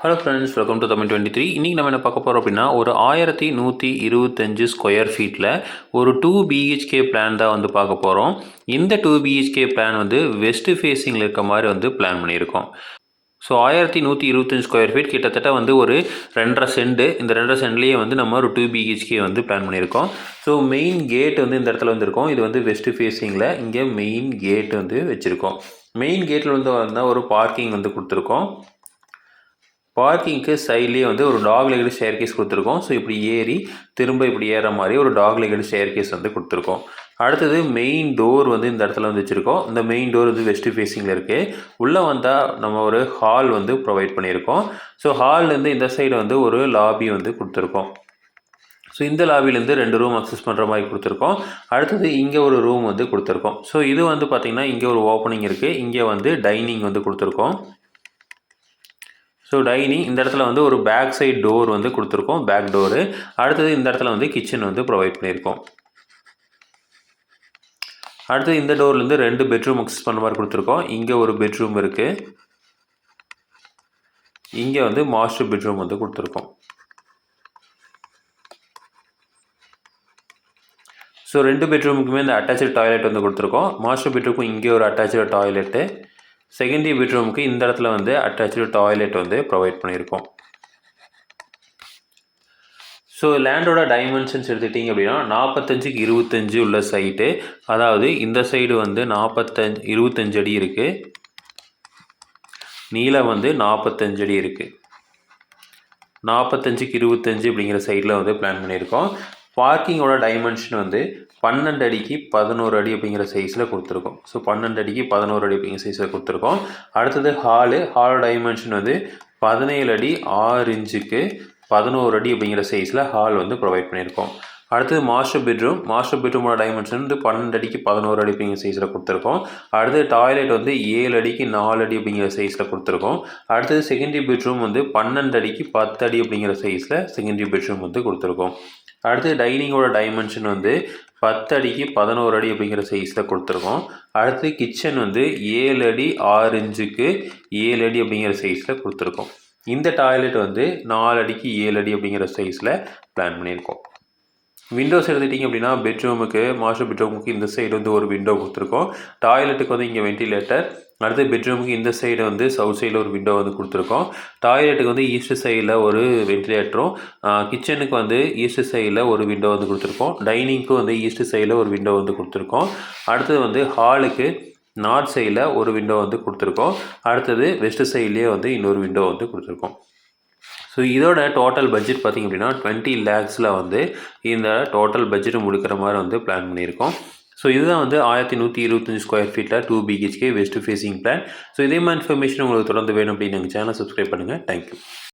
Hello friends welcome to Tamil twenty three இன்றைக்கி நம்ம என்ன பார்க்க போகிறோம் அப்படின்னா ஒரு ஆயிரத்தி நூற்றி இருபத்தஞ்சு ஸ்கொயர் ஃபீட்டில் ஒரு டூ பிஹெச்கே பிளான் தான் வந்து பார்க்க போகிறோம் இந்த டூ பிஹெச்கே பிளான் வந்து வெஸ்ட் ஃபேஸிங்கில் இருக்க மாதிரி வந்து பிளான் பண்ணியிருக்கோம். ஸோ ஆயிரத்தி நூற்றி இருபத்தஞ்சு ஸ்கொயர் ஃபீட் கிட்டத்தட்ட வந்து ஒரு ரெண்டரை செண்டு இந்த ரெண்டரை சென்ட்லேயே வந்து நம்ம ஒரு டூ பிஹெச்கே வந்து பிளான் பண்ணியிருக்கோம். ஸோ மெயின் கேட் வந்து இந்த இடத்துல வந்துருக்கோம் இது வந்து வெஸ்ட் ஃபேஸிங்கில் இங்கே மெயின் கேட் வந்து வச்சுருக்கோம். மெயின் கேட்டில் வந்து வந்தால் ஒரு பார்க்கிங் வந்து கொடுத்துருக்கோம். பார்க்கிங்க்கு சைட்லேயே வந்து ஒரு டாக் லெகடு ஷேர் கேஸ் கொடுத்துருக்கோம். ஸோ இப்படி ஏறி திரும்ப இப்படி ஏற மாதிரி ஒரு டாக் லெகடு ஷேர் கேஸ் வந்து கொடுத்துருக்கோம். அடுத்தது மெயின் டோர் வந்து இந்த இடத்துல வந்து வச்சுருக்கோம். இந்த மெயின் டோர் வந்து வெஸ்ட் ஃபேஸிங்கில் இருக்குது உள்ளே வந்தால் நம்ம ஒரு ஹால் வந்து ப்ரொவைட் பண்ணியிருக்கோம். ஸோ ஹால்லேருந்து இந்த சைடு வந்து ஒரு லாபி வந்து கொடுத்துருக்கோம். ஸோ இந்த லாபிலேருந்து ரெண்டு ரூம் அக்சஸ் பண்ணுற மாதிரி கொடுத்துருக்கோம். அடுத்தது இங்கே ஒரு ரூம் வந்து கொடுத்துருக்கோம். ஸோ இது வந்து பார்த்திங்கன்னா இங்கே ஒரு ஓப்பனிங் இருக்குது இங்கே வந்து டைனிங் வந்து கொடுத்துருக்கோம். ஸோ டைனி இந்த இடத்துல வந்து ஒரு பேக் சைட் டோர் வந்து கொடுத்துருக்கோம். பேக் டோரு அடுத்தது இந்த இடத்துல வந்து கிச்சன் வந்து ப்ரொவைட் பண்ணியிருக்கோம். அடுத்தது இந்த டோர்லேருந்து ரெண்டு பெட்ரூம் அக்சஸ் பண்ண மாதிரி கொடுத்துருக்கோம். இங்கே ஒரு பெட்ரூம் இருக்குது இங்கே வந்து மாஸ்டர் பெட்ரூம் வந்து கொடுத்துருக்கோம். ஸோ ரெண்டு பெட்ரூமுக்குமே இந்த அட்டாச்சு டாய்லெட் வந்து கொடுத்துருக்கோம். மாஸ்டர் பெட்ரூமுக்கும் இங்கே ஒரு அட்டாச்சு டாய்லெட்டு செகண்டரி பெட்ரூமுக்கு இந்த இடத்துல வந்து அட்டாச்சு டாய்லெட் வந்து ப்ரொவைட் பண்ணியிருக்கோம். ஸோ லேண்டோட டைமென்ஷன்ஸ் எடுத்துட்டிங்க அப்படின்னா நாற்பத்தஞ்சுக்கு இருபத்தஞ்சு உள்ள சைட்டு அதாவது இந்த சைடு வந்து நாற்பத்தஞ்சு இருபத்தஞ்சு அடி இருக்குது நீளம் வந்து நாற்பத்தஞ்சு அடி இருக்குது நாற்பத்தஞ்சுக்கு இருபத்தஞ்சு அப்படிங்கிற சைடில் வந்து பிளான் பண்ணியிருக்கோம். பார்க்கிங்கோட டைமென்ஷன் வந்து பன்னெண்டு அடிக்கு பதினோரு அடி அப்படிங்கிற சைஸில் கொடுத்துருக்கோம். ஸோ பன்னெண்டு அடிக்கு பதினோரு அடி அப்படிங்கிற சைஸில் கொடுத்துருக்கோம். அடுத்தது ஹாலு ஹாலோட டைமென்ஷன் வந்து பதினேழு அடி ஆறு இன்ச்சுக்கு பதினோரு அடி அப்படிங்கிற சைஸில் ஹால் வந்து ப்ரொவைட் பண்ணியிருக்கோம். அடுத்தது மாஸ்டர் பெட்ரூம் மாஸ்டர் பெட்ரூமோட டைமென்ஷன் வந்து பன்னெண்டு அடிக்கு பதினோரு அடி அப்படிங்கிற சைஸில் கொடுத்துருக்கோம். அடுத்தது டாய்லெட் வந்து ஏழு அடிக்கு நாலு அடி அப்படிங்கிற சைஸில் கொடுத்துருக்கோம். அடுத்தது செகண்டரி பெட்ரூம் வந்து பன்னெண்டு அடிக்கு பத்து அடி அப்படிங்கிற சைஸில் செகண்டரி பெட்ரூம் வந்து கொடுத்துருக்கோம். அடுத்து டைனிங்கோட டைமென்ஷன் வந்து பத்து அடிக்கு பதினோரு அடி அப்படிங்கிற சைஸில் கொடுத்துருக்கோம். அடுத்து கிச்சன் வந்து ஏழு அடி ஆறு இன்ச்சுக்கு ஏழு அடி அப்படிங்கிற சைஸில் கொடுத்துருக்கோம். இந்த டாய்லெட் வந்து நாலு அடிக்கு ஏழு அடி அப்படிங்கிற சைஸில் பிளான் பண்ணியிருக்கோம். விண்டோஸ் எடுத்துட்டிங்க அப்படின்னா பெட்ரூமுக்கு மாஸ்டர் பெட்ரூமுக்கு இந்த சைடு வந்து ஒரு விண்டோ கொடுத்துருக்கோம். டாய்லெட்டுக்கு வந்து இங்கே வென்டிலேட்டர் அடுத்து பெட்ரூமுக்கு இந்த சைடு வந்து சவுத் சைடில் ஒரு விண்டோ வந்து கொடுத்துருக்கோம். டாய்லெட்டுக்கு வந்து ஈஸ்ட் சைடில் ஒரு வென்டிலேட்டரும் கிச்சனுக்கு வந்து ஈஸ்ட் சைடில் ஒரு விண்டோ வந்து கொடுத்துருக்கோம். டைனிங்க்கு வந்து ஈஸ்ட் சைடில் ஒரு விண்டோ வந்து கொடுத்துருக்கோம். அடுத்தது வந்து ஹாலுக்கு நார்த் சைடில் ஒரு விண்டோ வந்து கொடுத்துருக்கோம். அடுத்தது வெஸ்ட் சைட்லேயே வந்து இன்னொரு விண்டோ வந்து கொடுத்துருக்கோம். ஸோ இதோட டோட்டல் பட்ஜெட் பார்த்திங்க அப்படின்னா டுவெண்ட்டி லேக்ஸில் வந்து இந்த டோட்டல் பட்ஜெட் முடிக்கிற மாதிரி வந்து பிளான் பண்ணியிருக்கோம். ஸோ இதுதான் வந்து ஆயிரத்தி நூற்றி இருபத்தஞ்சு ஸ்கொயர் ஃபீட்டில் two BHK west facing plan so இதே மாதிரி இன்ஃபர்மேஷன் உங்களுக்கு தொடர்ந்து வேணும் அப்படின்னு எங்கள் சேனல் சப்ஸ்கிரைப் பண்ணுங்கள் தேங்க்யூ